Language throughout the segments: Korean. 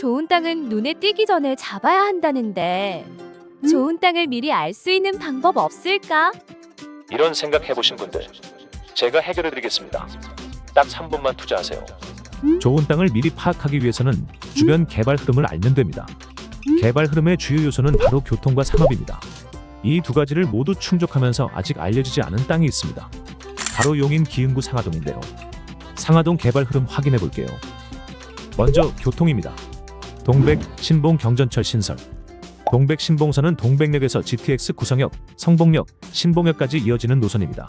좋은 땅은 눈에 띄기 전에 잡아야 한다는데 좋은 땅을 미리 알 수 있는 방법 없을까? 이런 생각 해보신 분들 제가 해결해 드리겠습니다. 딱 3분만 투자하세요. 좋은 땅을 미리 파악하기 위해서는 주변 개발 흐름을 알면 됩니다. 개발 흐름의 주요 요소는 바로 교통과 산업입니다. 이 두 가지를 모두 충족하면서 아직 알려지지 않은 땅이 있습니다. 바로 용인 기흥구 상하동인데요. 상하동 개발 흐름 확인해 볼게요. 먼저 교통입니다. 동백 신봉 경전철 신설. 동백 신봉선은 동백역에서 GTX 구성역, 성봉역, 신봉역까지 이어지는 노선입니다.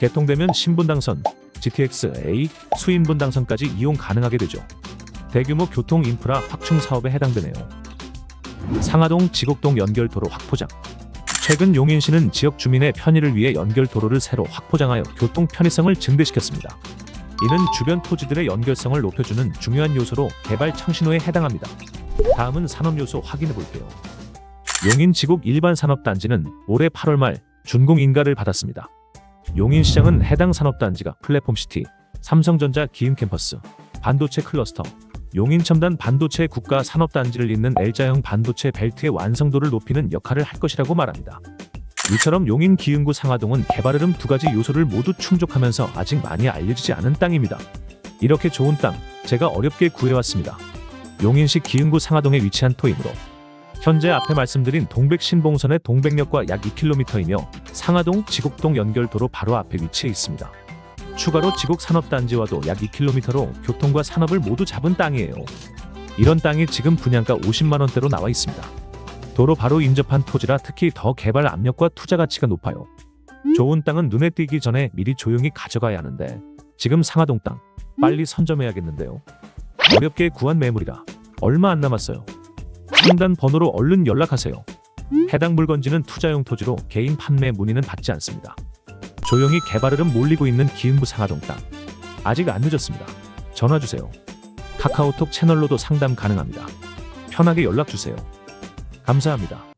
개통되면 신분당선, GTX A 수인분당선까지 이용 가능하게 되죠. 대규모 교통 인프라 확충 사업에 해당되네요. 상하동 지곡동 연결도로 확포장. 최근 용인시는 지역 주민의 편의를 위해 연결도로를 새로 확포장하여 교통 편의성을 증대시켰습니다. 이는 주변 토지들의 연결성을 높여주는 중요한 요소로 개발 창신호에 해당합니다. 다음은 산업 요소 확인해 볼게요. 용인 지곡 일반 산업단지는 올해 8월 말 준공 인가를 받았습니다. 용인 시장은 해당 산업단지가 플랫폼시티, 삼성전자 기흥 캠퍼스, 반도체 클러스터, 용인 첨단 반도체 국가 산업단지를 잇는 L자형 반도체 벨트의 완성도를 높이는 역할을 할 것이라고 말합니다. 이처럼 용인 기흥구 상하동은 개발 흐름 두 가지 요소를 모두 충족하면서 아직 많이 알려지지 않은 땅입니다. 이렇게 좋은 땅, 제가 어렵게 구해왔습니다. 용인시 기흥구 상하동에 위치한 토이므로 현재 앞에 말씀드린 동백 신봉선의 동백역과 약 2km이며 상하동 지곡동 연결도로 바로 앞에 위치해 있습니다. 추가로 지곡 산업단지와도 약 2km로 교통과 산업을 모두 잡은 땅이에요. 이런 땅이 지금 분양가 50만 원대로 나와 있습니다. 도로 바로 인접한 토지라 특히 더 개발 압력과 투자 가치가 높아요. 좋은 땅은 눈에 띄기 전에 미리 조용히 가져가야 하는데 지금 상하동 땅 빨리 선점해야겠는데요. 어렵게 구한 매물이라 얼마 안 남았어요. 상단 번호로 얼른 연락하세요. 해당 물건지는 투자용 토지로 개인 판매 문의는 받지 않습니다. 조용히 개발 흐름 몰리고 있는 기흥부 상하동 땅. 아직 안 늦었습니다. 전화 주세요. 카카오톡 채널로도 상담 가능합니다. 편하게 연락 주세요. 감사합니다.